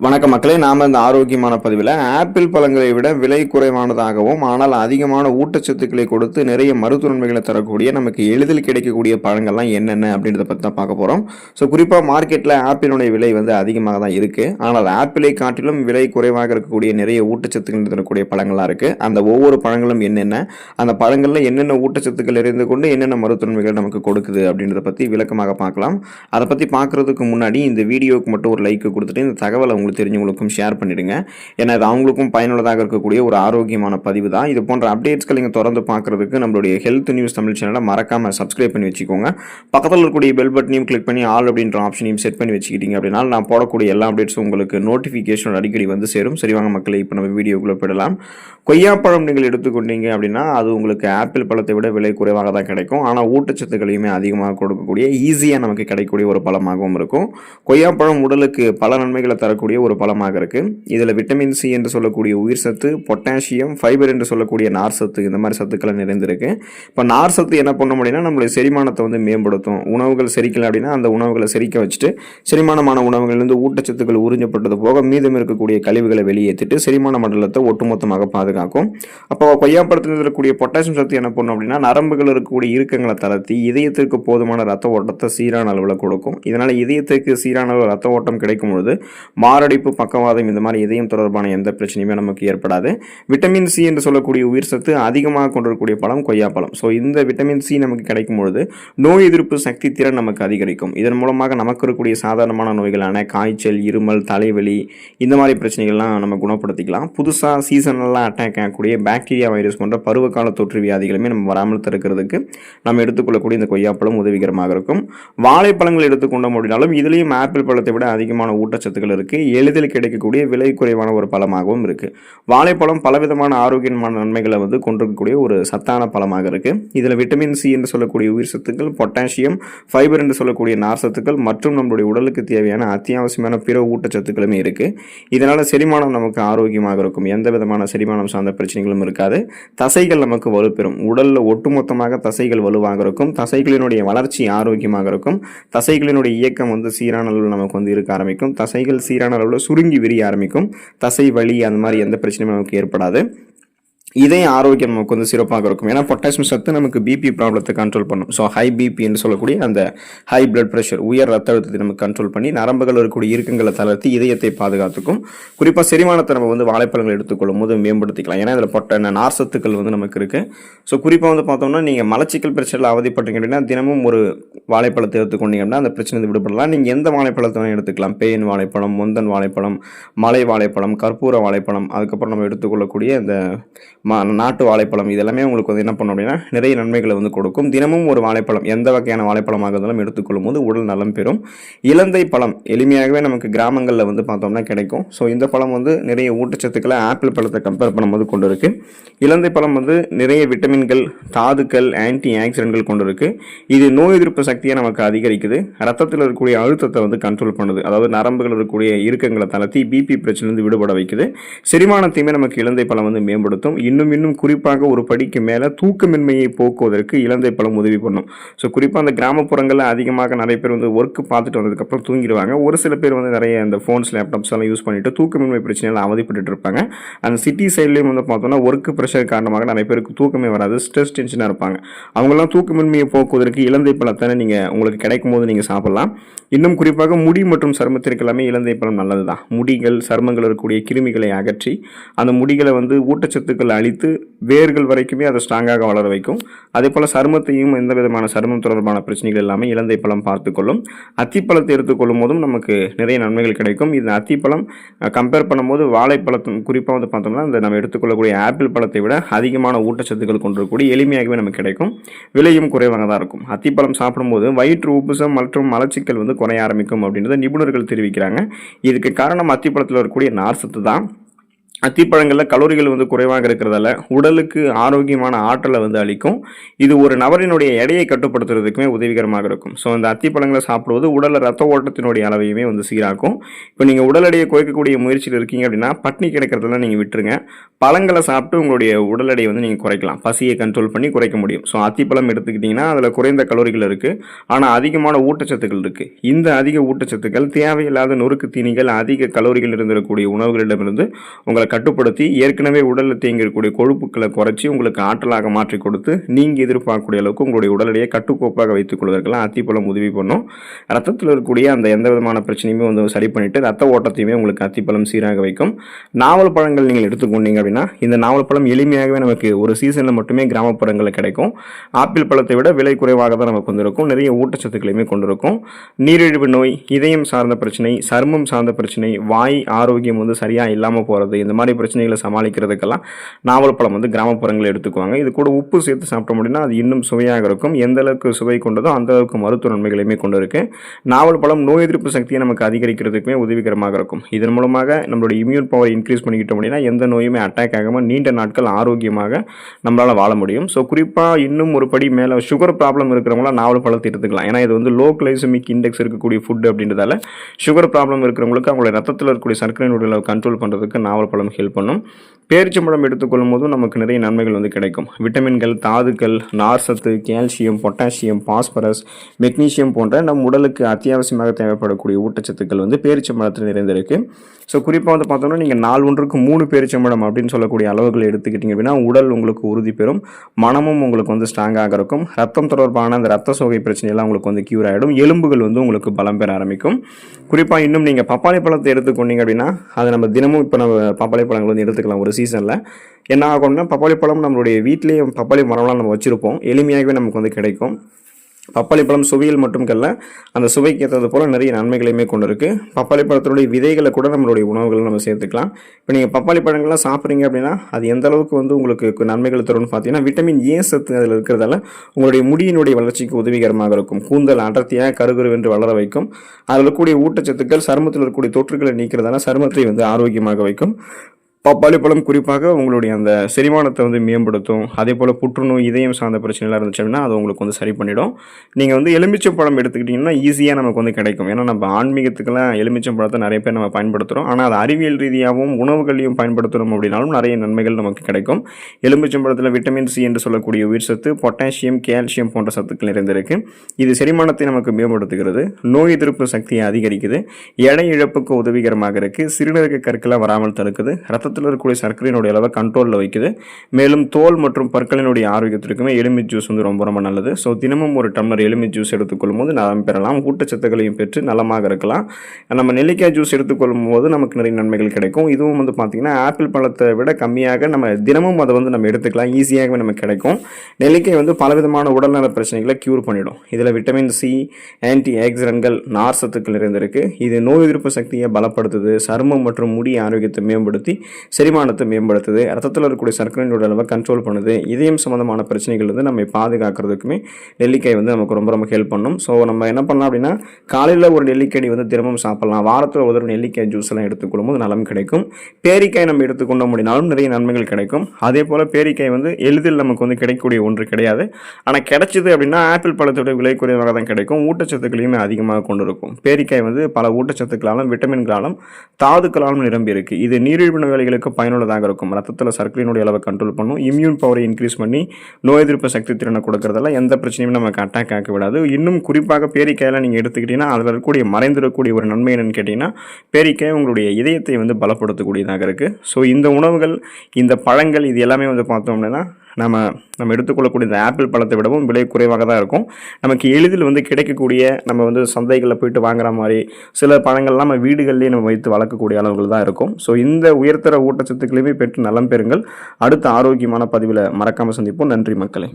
வணக்க மக்களே நாம இந்த ஆரோக்கியமான பதிவில் ஆப்பிள் பழங்களை விட விலை குறைவானதாகவும் ஆனால் அதிகமான ஊட்டச்சத்துக்களை கொடுத்து நிறைய மருத்துவன்மைகளை தரக்கூடிய நமக்கு எளிதில் கிடைக்கக்கூடிய பழங்கள்லாம் என்னென்ன அப்படின்றத பற்றி தான் பார்க்க போகிறோம் ஸோ குறிப்பாக மார்க்கெட்டில் ஆப்பிளுடைய விலை வந்து அதிகமாக தான் இருக்குது ஆனால் ஆப்பிளை காட்டிலும் விலை குறைவாக இருக்கக்கூடிய நிறைய ஊட்டச்சத்துக்கள் தரக்கூடிய பழங்கள்லாம் இருக்குது அந்த ஒவ்வொரு பழங்களும் என்னென்ன அந்த பழங்களில் என்னென்ன ஊட்டச்சத்துக்கள் இருந்து கொண்டு என்னென்ன மருத்துவன்மைகள் நமக்கு கொடுக்குது அப்படின்றத பற்றி விளக்கமாக பார்க்கலாம். அதை பற்றி பார்க்குறதுக்கு முன்னாடி இந்த வீடியோவுக்கு மட்டும் ஒரு லைக் கொடுத்துட்டு இந்த தகவலை உங்களுக்கு தெரிஞ்சவங்களுக்கும் ஷேர் பண்ணிவிடுங்க ஏன்னா இது அவங்களுக்கும் பயனுள்ளதாக இருக்கக்கூடிய ஒரு ஆரோக்கியமான பதிவு தான். இது போன்ற அப்டேட்ஸ்களை நீங்கள் தொடர்ந்து பார்க்குறதுக்கு நம்மளுடைய ஹெல்த் நியூஸ் தமிழ் சேனலை மறக்காமல் சப்ஸ்கிரைப் பண்ணி வச்சுக்கோங்க. பக்கத்தில் இருக்கக்கூடிய பெல் பட்டனையும் கிளிக் பண்ணி ஆல் அப்படின்ற ஆப்ஷனையும் செட் பண்ணி வச்சுக்கிட்டீங்க அப்படின்னா நான் போடக்கூடிய எல்லா அப்டேட்ஸும் உங்களுக்கு நோட்டிஃபிகேஷன் அடிக்கடி வந்து சேரும். சரி வாங்க மக்களை இப்போ நம்ம வீடியோக்குள்ளே போயிடலாம். கொய்யாப்பழம் நீங்கள் எடுத்துக்கொண்டீங்க அப்படின்னா அது உங்களுக்கு ஆப்பிள் பழத்தை விட விலை குறைவாக தான் கிடைக்கும். ஆனால் ஊட்டச்சத்துக்களையுமே அதிகமாக கொடுக்கக்கூடிய ஈஸியாக நமக்கு கிடைக்கக்கூடிய ஒரு பழமாகவும் இருக்கும். கொய்யாப்பழம் உடலுக்கு பல நன்மைகளை தரக்கூடிய ஒரு பழமாக இருக்குது இதில் விட்டமின் சி என்று சொல்லக்கூடிய உயிர் சத்து பொட்டாசியம் ஃபைபர் என்று சொல்லக்கூடிய நார் சத்து இந்த மாதிரி சத்துக்களை நிறைந்திருக்கு. இப்போ நார் சத்து என்ன பண்ண முடியும்னா நம்மளுடைய செரிமானத்தை வந்து மேம்படுத்தும். உணவுகள் செரிக்கல அப்படின்னா அந்த உணவுகளை செரிக்க வச்சுட்டு செரிமானமான உணவுகள்லேருந்து ஊட்டச்சத்துக்கள் உறிஞ்சப்பட்டது போக மீதம் இருக்கக்கூடிய கழிவுகளை வெளியேற்றிட்டு செரிமான மண்டலத்தை ஒட்டுமொத்தமாக பாதுகாக்கும். அப்போ கொய்யாப்பழத்தில் இருக்கக்கூடிய பொட்டாசியம் சத்து என்ன பண்ணும் அப்படின்னா நரம்புகள் இருக்கக்கூடிய இறுக்கங்களை தளர்த்தி இதயத்திற்கு போதுமான ரத்த ஓட்டத்தை சீரான அளவில் கொடுக்கும். இதனால் இதயத்திற்கு சீரான அளவு ரத்த ஓட்டம் கிடைக்கும் பொழுது மாரடைப்பு பக்கவாதம் இந்த மாதிரி இதயம் தொடர்பான எந்த பிரச்சனையுமே நமக்கு ஏற்படாது. விட்டமின் சி என்று சொல்லக்கூடிய உயிர் சத்து அதிகமாக கொண்டிருக்கக்கூடிய பழம் கொய்யாப்பழம் ஸோ இந்த விட்டமின் சி நமக்கு கிடைக்கும் பொழுது நோய் எதிர்ப்பு சக்தி திறன் நமக்கு அதிகரிக்கும். இதன் மூலமாக நமக்கு இருக்கக்கூடிய சாதாரணமான நோய்களான காய்ச்சல் இருமல் தலைவலி இந்த மாதிரி பிரச்சனைகள்லாம் நம்ம குணப்படுத்திக்கலாம். புதுசாக சீசனெல்லாம் அட்டாக் ஆகக்கூடிய பாக்டீரியா வைரஸ் போன்ற பருவகால தொற்று வியாதிகளுமே நம்ம வராமல் தடுக்கிறதுக்கு நம்ம எடுத்துக்கொள்ளக்கூடிய இந்த கொய்யாப்பழம் உதவிகரமாக இருக்கும். வாழைப்பழங்கள் எடுத்துக்கொண்டோம் அப்படின்னாலும் இதுலேயும் ஆப்பிள் பழத்தை விட அதிகமான ஊட்டச்சத்துக்கள் இருக்குது எளிதில் கிடைக்கக்கூடிய விலை குறைவான ஒரு பழமாகவும் இருக்குது வாழைப்பழம் பலவிதமான ஆரோக்கியமான நன்மைகளை வந்து கொண்டிருக்கக்கூடிய ஒரு சத்தான பழமாக இருக்குது இதில் விட்டமின் சி என்று சொல்லக்கூடிய உயிர் சத்துக்கள் பொட்டாசியம் ஃபைபர் என்று சொல்லக்கூடிய நார் சத்துக்கள் மற்றும் நம்மளுடைய உடலுக்கு தேவையான அத்தியாவசியமான பிற ஊட்டச்சத்துக்களுமே இருக்குது இதனால் செரிமானம் நமக்கு ஆரோக்கியமாக இருக்கும். எந்த விதமான செரிமானம் சார்ந்த பிரச்சனைகளும் இருக்காது. தசைகள் நமக்கு வலுப்பெறும். உடலில் ஒட்டுமொத்தமாக தசைகள் வலுவாக இருக்கும். தசைகளினுடைய வளர்ச்சி ஆரோக்கியமாக இருக்கும். தசைகளினுடைய இயக்கம் வந்து சீரான அளவில் நமக்கு வந்து இருக்க ஆரம்பிக்கும். தசைகள் சீரான அளவில் சுருங்கி விரிய ஆரம்பிக்கும். தசை வலி அந்த மாதிரி எந்த பிரச்சனையும் நமக்கு ஏற்படாது. இதயம் ஆரோக்கியம் நமக்கு வந்து சிறப்பாக இருக்கும். ஏன்னா பொட்டாசியம் சத்து நமக்கு பிபி ப்ராப்ளத்தை கண்ட்ரோல் பண்ணும். ஸோ ஹை பிபி என்று சொல்லக்கூடிய அந்த ஹை பிளட் ப்ரெஷர் உயர் ரத்த அழுத்தத்தை நமக்கு கண்ட்ரோல் பண்ணி நரம்புகள் இருக்கக்கூடிய இருக்கங்களை தளர்த்தி இதயத்தை பாதுகாத்துக்கும். குறிப்பாக செரிமானத்தை நம்ம வந்து வாழைப்பழங்கள் எடுத்துக்கொள்ளும் போது மேம்படுத்திக்கலாம். ஏன்னா இதில் பொட்ட நார் சத்துக்கள் வந்து நமக்கு இருக்குது ஸோ குறிப்பாக வந்து பார்த்தோம்னா நீங்கள் மலச்சிக்கல் பிரச்சனையில் அவதிப்பட்டீங்க அப்படின்னா தினமும் ஒரு வாழைப்பழத்தை எடுத்துக்கொண்டீங்க அப்படின்னா அந்த பிரச்சனை விடுபடலாம். நீங்கள் எந்த வாழைப்பழத்தை வேணால் எடுத்துக்கலாம். பேன் வாழைப்பழம் முந்தன் வாழைப்பழம் மலை வாழைப்பழம் கற்பூர வாழைப்பழம் அதுக்கப்புறம் நம்ம எடுத்துக்கொள்ளக்கூடிய இந்த மா நாட்டு வாழைப்பழம் இதெல்லாமே உங்களுக்கு வந்து என்ன பண்ணும் அப்படின்னா நிறைய நன்மைகளை வந்து கொடுக்கும். தினமும் ஒரு வாழைப்பழம் எந்த வகையான வாழைப்பழமாக இருந்தாலும் எடுத்துக்கொள்ளும் போது உடல் நலம் பெறும். இலந்தை பழம் எளிமையாகவே நமக்கு கிராமங்களில் வந்து பார்த்தோம்னா கிடைக்கும். ஸோ இந்த பழம் வந்து நிறைய ஊட்டச்சத்துக்களை ஆப்பிள் பழத்தை கம்பேர் பண்ணும்போது கொண்டு இருக்குது இலந்தை பழம் வந்து நிறைய விட்டமின்கள் தாதுக்கள் ஆன்டி ஆக்சிடென்ட்கள் கொண்டு இருக்குது இது நோய் எதிர்ப்பு சக்தியை நமக்கு அதிகரிக்குது. ரத்தத்தில் இருக்கக்கூடிய அழுத்தத்தை வந்து கண்ட்ரோல் பண்ணுது. அதாவது நரம்புகள் இருக்கக்கூடிய இறுக்கங்களை தளர்த்தி பிபி பிரச்சனைலேருந்து விடுபட வைக்குது. செரிமானத்தையுமே நமக்கு இலந்தை பழம் வந்து மேம்படுத்தும். இன்னும் இன்னும் குறிப்பாக ஒரு படிக்கு மேலே தூக்கமின்மையை போக்குவதற்கு இலந்தை பழம் உதவி பண்ணும். ஸோ குறிப்பாக அந்த கிராமப்புறங்களில் அதிகமாக நிறைய பேர் வந்து ஒர்க்கு பார்த்துட்டு வந்ததுக்கப்புறம் தூங்கிடுவாங்க. ஒரு சில பேர் வந்து நிறைய அந்த ஃபோன்ஸ் லேப்டாப்ஸ் எல்லாம் யூஸ் பண்ணிட்டு தூக்கமின்மை பிரச்சனைகள் அவதிப்பட்டு இருப்பாங்க. அந்த சிட்டி சைட்லேயும் வந்து பார்த்தோம்னா ஒர்க்கு ப்ரெஷர் காரணமாக நிறைய பேருக்கு தூக்கமே வராது. ஸ்ட்ரெஸ் டென்ஷனாக இருப்பாங்க. அவங்கெல்லாம் தூக்கமின்மையை போக்குவதற்கு இலந்தை பழத்தை நீங்கள் உங்களுக்கு கிடைக்கும் போது நீங்கள் சாப்பிடலாம். இன்னும் குறிப்பாக முடி மற்றும் சருமத்திற்கு எல்லாமே இலந்தை பழம் நல்லது தான் முடிகள் சருமங்கள் இருக்கக்கூடிய கிருமிகளை அகற்றி அந்த முடிகளை வந்து ஊட்டச்சத்துக்கள் அழித்து வேர்கள் வரைக்குமே அதை ஸ்ட்ராங்காக வளர வைக்கும். அதே போல் சருமத்தையும் எந்த விதமான சருமம் தொடர்பான பிரச்சனைகள் எல்லாமே இலந்தை பழம் பார்த்துக்கொள்ளும். அத்திப்பழத்தை எடுத்துக்கொள்ளும் போதும் நமக்கு நிறைய நன்மைகள் கிடைக்கும். இது அத்திப்பழம் கம்பேர் பண்ணும்போது வாழைப்பழத்தும் குறிப்பாக வந்து பார்த்தோம்னா இந்த நம்ம எடுத்துக்கொள்ளக்கூடிய ஆப்பிள் பழத்தை விட அதிகமான ஊட்டச்சத்துக்கள் கொண்டிருக்கக்கூடிய எளிமையாகவே நமக்கு கிடைக்கும். விலையும் குறைவாக தான் இருக்கும். அத்திப்பழம் சாப்பிடும்போது வயிற்று உப்புசம் மற்றும் மலச்சிக்கல் வந்து குறைய ஆரம்பிக்கும் அப்படின்றத நிபுணர்கள் தெரிவிக்கிறாங்க. இதுக்கு காரணம் அத்திப்பழத்தில் இருக்கக்கூடிய நார்சத்து தான். அத்திப்பழங்களில் கலோரிகள் வந்து குறைவாக இருக்கிறதால உடலுக்கு ஆரோக்கியமான ஆற்றலை வந்து அளிக்கும். இது ஒரு நபரினுடைய எடையை கட்டுப்படுத்துறதுக்குமே உதவிகரமாக இருக்கும். ஸோ இந்த அத்திப்பழங்களை சாப்பிடுவது உடலில் ரத்த ஓட்டத்தினுடைய அளவையுமே வந்து சீராக்கும். இப்போ நீங்கள் உடல் எடையை குறைக்கக்கூடிய முயற்சியில் இருக்கீங்க அப்படின்னா பட்னி கிடைக்கிறதெல்லாம் நீங்கள் விட்டுருங்க. பழங்களை சாப்பிட்டு உங்களுடைய உடல் எடையை வந்து நீங்கள் குறைக்கலாம். பசியை கண்ட்ரோல் பண்ணி குறைக்க முடியும். ஸோ அத்திப்பழம் எடுத்துக்கிட்டிங்கன்னா அதில் குறைந்த கலோரிகள் இருக்குது ஆனால் அதிகமான ஊட்டச்சத்துக்கள் இருக்குது இந்த அதிக ஊட்டச்சத்துக்கள் தேவையில்லாத நொறுக்கு தீனிகள் அதிக கலோரிகள் இருந்திருக்கக்கூடிய உணவுகளிடமிருந்து உங்களை கட்டுப்படுத்தி ஏற்கனவே உடலில் தேங்கியிருக்கக்கூடிய கொழுப்புக்களை குறைச்சி உங்களுக்கு ஆற்றலாக மாற்றி கொடுத்து நீங்கள் எதிர்பார்க்கக்கூடிய அளவுக்கு உங்களுடைய உடலடையை கட்டுக்கோப்பாக வைத்துக் கொள்வதற்கெல்லாம் அத்திப்பழம் உதவி பண்ணும். ரத்தத்தில் இருக்கக்கூடிய அந்த எந்த விதமான பிரச்சனையுமே வந்து சரி பண்ணிட்டு ரத்த ஓட்டத்தையுமே உங்களுக்கு அத்திப்பழம் சீராக வைக்கும். நாவல் பழங்கள் நீங்கள் எடுத்துக்கொண்டீங்க அப்படின்னா இந்த நாவல் பழம் எளிமையாகவே நமக்கு ஒரு சீசனில் மட்டுமே கிராமப்புறங்களில் கிடைக்கும். ஆப்பிள் பழத்தை விட விலை குறைவாக தான் நமக்கு வந்திருக்கும். நிறைய ஊட்டச்சத்துக்களையுமே கொண்டிருக்கும். நீரிழிவு நோய் இதயம் சார்ந்த பிரச்சனை சருமம் சார்ந்த பிரச்சனை வாய் ஆரோக்கியம் வந்து சரியாக இல்லாமல் போகிறது இந்த மாதிரி பிரச்சனைகளை சமாளிக்கிறதுக்கெல்லாம் நாவல் பழம் வந்து கிராமப்புறங்களில் எடுத்துக்குவாங்க. இது கூட உப்பு சேர்த்து சாப்பிட்டோம் அப்படின்னா அது இன்னும் சுவையாக இருக்கும். எந்த அளவுக்கு சுவை கொண்டதோ அந்த அளவுக்கு மருத்துவ நன்மைகளையுமே கொண்டு இருக்கு நாவல் பழம் நோய் எதிர்ப்பு சக்தியை நமக்கு அதிகரிக்கிறதுக்குமே உதவிகரமாக இருக்கும். இதன் மூலமாக நம்மளுடைய இம்யூன் பவர் இன்க்ரீஸ் பண்ணிக்கிட்டோம் அப்படின்னா எந்த நோயுமே அட்டாக் ஆகாமல் நீண்ட நாட்கள் ஆரோக்கியமாக நம்மளால் வாழ முடியும். ஸோ குறிப்பாக இன்னும் ஒரு படி மேலே சுகர் ப்ராப்ளம் இருக்கிறவங்களாம் நாவல் பழத்தை எடுத்துக்கலாம். ஏன்னா இது வந்து லோ கிளைசமிக் இண்டெக்ஸ் இருக்கக்கூடிய ஃபுட் அப்படின்றதால சுகர் ப்ராப்ளம் இருக்கிறவங்களுக்கு அவங்களுடைய ரத்தத்தில் இருக்கக்கூடிய சர்க்கரை நோய்களை கண்ட்ரோல் பண்ணுறதுக்கு நாவல் பழம் ஹெல்ப் பண்ணும் பேரிச்சம்பழம் எடுத்துக்கொள்ளும் போதும் நமக்கு நிறைய நன்மைகள் வந்து கிடைக்கும். விட்டமின்கள் தாதுக்கள் நார்சத்து கால்சியம் பொட்டாசியம் பாஸ்பரஸ் மெக்னீசியம் போன்ற நம் உடலுக்கு அத்தியாவசியமாக தேவைப்படக்கூடிய ஊட்டச்சத்துக்கள் வந்து பேரிச்சம்பழத்தில் நிறைந்திருக்கு. ஸோ குறிப்பாக வந்து பார்த்தோம்னா நீங்கள் நாள் ஒன்றுக்கு மூணு பேரிச்சம்பழம் அப்படின்னு சொல்லக்கூடிய அளவுகளை எடுத்துக்கிட்டிங்க அப்படின்னா உடல் உங்களுக்கு உறுதி பெறும் மனமும் உங்களுக்கு வந்து ஸ்ட்ராங்காக இருக்கும் ரத்தம் தொடர்பான அந்த ரத்த சோகை பிரச்சனையெல்லாம் உங்களுக்கு வந்து க்யூர் ஆகிடும் எலும்புகள் வந்து உங்களுக்கு பலம் பெற ஆரம்பிக்கும். குறிப்பாக இன்னும் நீங்கள் பப்பாளி பழத்தை எடுத்துக்கொண்டீங்க அப்படின்னா அதை நம்ம தினமும் இப்போ நம்ம பப்பாளி பழங்கள் வந்து எடுத்துக்கலாம். ஒரு சீசனில் என்ன ஆகும்னா பப்பாளி பழம் நம்மளுடைய வீட்டிலேயே பப்பாளி மரம்லாம் நம்ம வச்சுருப்போம். எளிமையாகவே நமக்கு வந்து கிடைக்கும். பப்பாளி பழம் சுவையில் மட்டுமல்ல அந்த சுவைக்கு ஏற்றது போல் நிறைய நன்மைகளையுமே கொண்டு இருக்குது பப்பாளி பழத்தினுடைய விதைகளை கூட நம்மளுடைய உணவுகளை நம்ம சேர்த்துக்கலாம். இப்போ நீங்கள் பப்பாளி பழங்கள்லாம் சாப்பிட்றீங்க அப்படின்னா அது எந்த அளவுக்கு வந்து உங்களுக்கு நன்மைகள் தரும்னு பார்த்தீங்கன்னா விட்டமின் ஏ சத்து அதில் இருக்கிறதால உங்களுடைய முடியினுடைய வளர்ச்சிக்கு உதவிகரமாக இருக்கும். கூந்தல் அடர்த்தியாக கருகுருவென்று வளர வைக்கும். அதில் இருக்கக்கூடிய ஊட்டச்சத்துக்கள் சருமத்தில் இருக்கக்கூடிய தொற்றுகளை நீக்கிறதால சருமத்தை வந்து ஆரோக்கியமாக வைக்கும். பப்பாளி பழம் குறிப்பாக உங்களுடைய அந்த செரிமானத்தை வந்து மேம்படுத்தும் அதே போல் புற்றுநோய் இதயம் சார்ந்த பிரச்சனைலாம் இருந்துச்சு அப்படின்னா அது உங்களுக்கு வந்து சரி பண்ணிடும். நீங்கள் வந்து எலுமிச்சம் பழம் எடுத்துக்கிட்டிங்கன்னா ஈஸியாக நமக்கு வந்து கிடைக்கும். ஏன்னா நம்ம ஆன்மீகத்துக்கெல்லாம் எலுமிச்சம் பழத்தை நிறைய பேர் நம்ம பயன்படுத்துகிறோம் ஆனால் அது அறிவியல் ரீதியாகவும் உணவுகளையும் பயன்படுத்தணும் அப்படின்னாலும் நிறைய நன்மைகள் நமக்கு கிடைக்கும். எலுமிச்சம் பழத்தில் விட்டமின் சி என்று சொல்லக்கூடிய உயிர் சத்து பொட்டாசியம் கால்சியம் போன்ற சத்துக்கள் நிறைந்திருக்கு. இது செரிமானத்தை நமக்கு மேம்படுத்துகிறது. நோய் எதிர்ப்பு சக்தியை அதிகரிக்குது. எடை இழப்புக்கு உதவிகரமாக இருக்குது சிறுநீரக கற்களை வராமல் தடுக்குது. ரத்த ரத்தத்தில் இருக்கக்கூடிய சர்க்கரையினுடைய அளவை கண்ட்ரோலில் வைக்குது. மேலும் தோல் மற்றும் பற்களினுடைய ஆரோக்கியத்திற்குமே எலுமி ஜூஸ் வந்து ரொம்ப ரொம்ப நல்லது. ஸோ தினமும் ஒரு டம்ளர் எலுமி ஜூஸ் எடுத்துக்கொள்ளும் போது நலம் பெறலாம். ஊட்டச்சத்துக்களையும் பெற்று நலமாக இருக்கலாம். நம்ம நெல்லிக்காய் ஜூஸ் எடுத்துக்கொள்ளும் போது நமக்கு நிறைய நன்மைகள் கிடைக்கும். இதுவும் வந்து பார்த்திங்கன்னா ஆப்பிள் பழத்தை விட கம்மியாக நம்ம தினமும் அதை வந்து நம்ம எடுத்துக்கலாம். ஈஸியாகவே நமக்கு கிடைக்கும். நெல்லிக்காய் வந்து பலவிதமான உடல்நல பிரச்சனைகளை க்யூர் பண்ணிடும். இதில் விட்டமின் சி ஆன்டி ஆக்சிடன்கள் நார் சத்துக்கள் இருந்திருக்கு இது நோய் எதிர்ப்பு சக்தியை பலப்படுத்துது. சருமம் மற்றும் முடி ஆரோக்கியத்தை மேம்படுத்தி செரிமானத்தை மேம்படுத்துது ரத்தத்தில் இருக்கக்கூடிய சர்க்கரையோட அளவை கண்ட்ரோல் பண்ணுது. இதயம் சம்மந்தமான பிரச்சனைகள் வந்து நம்ம பாதுகாக்கிறதுக்குமே நெல்லிக்காய் வந்து நமக்கு ரொம்ப ரொம்ப ஹெல்ப் பண்ணும். ஸோ நம்ம என்ன பண்ணலாம் அப்படின்னா காலையில் ஒரு நெல்லிக்கடி வந்து தினமும் சாப்பிட்லாம். வாரத்தில் ஒரு நெல்லிக்காய் ஜூஸ் எல்லாம் எடுத்துக்கொள்ளும் போது நலம் கிடைக்கும். பேரிக்காய் நம்ம எடுத்துக்கொண்டோம் அப்படின்னாலும் நிறைய நன்மைகள் கிடைக்கும். அதே போல் பேரிக்காய் வந்து எளிதில் நமக்கு வந்து கிடைக்கக்கூடிய ஒன்று கிடையாது. ஆனால் கிடைச்சிது அப்படின்னா ஆப்பிள் பழத்தோட விலை குறைவாக தான் கிடைக்கும். ஊட்டச்சத்துக்களையுமே அதிகமாக கொண்டு இருக்கும் பேரிக்காய் வந்து பல ஊட்டச்சத்துக்களாலும் விட்டமின்களாலும் தாதுக்களாலும் நிரம்பி இருக்கு இது நீரிழிவு வேலைகளுக்கு நோயாளிகளுக்கு பயனுள்ளதாக இருக்கும். ரத்தத்தில் சர்க்கரையினுடைய அளவை கண்ட்ரோல் பண்ணும். இம்யூன் பவரை இன்க்ரீஸ் பண்ணி நோய் எதிர்ப்பு சக்தி திறனை கொடுக்கறதால எந்த பிரச்சனையும் நமக்கு அட்டாக் ஆக்க விடாது இன்னும் குறிப்பாக பேரிக்காயில் நீங்கள் எடுத்துக்கிட்டீங்கன்னா அதில் இருக்கக்கூடிய மறைந்திருக்கக்கூடிய ஒரு நன்மை என்னன்னு கேட்டிங்கன்னா பேரிக்காய் உங்களுடைய இதயத்தை வந்து பலப்படுத்தக்கூடியதாக இருக்குது ஸோ இந்த உணவுகள் இந்த பழங்கள் இது எல்லாமே வந்து பார்த்தோம் அப்படின்னா நம்ம நம்ம எடுத்துக்கொள்ளக்கூடிய இந்த ஆப்பிள் பழத்தை விடவும் விலை குறைவாக தான் இருக்கும். நமக்கு எளிதில் வந்து கிடைக்கக்கூடிய நம்ம வந்து சந்தைகளில் போயிட்டு வாங்குற மாதிரி சில பழங்கள்லாம் நம்ம வீடுகள்லேயே நம்ம வைத்து வளர்க்கக்கூடிய அளவுகள் தான் இருக்கும். ஸோ இந்த உயர்தர ஊட்டச்சத்துக்களையுமே பெற்று நலம் பெறுங்கள். அடுத்த ஆரோக்கியமான பதிவில் மறக்காமல் சந்திப்போம். நன்றி மக்களை.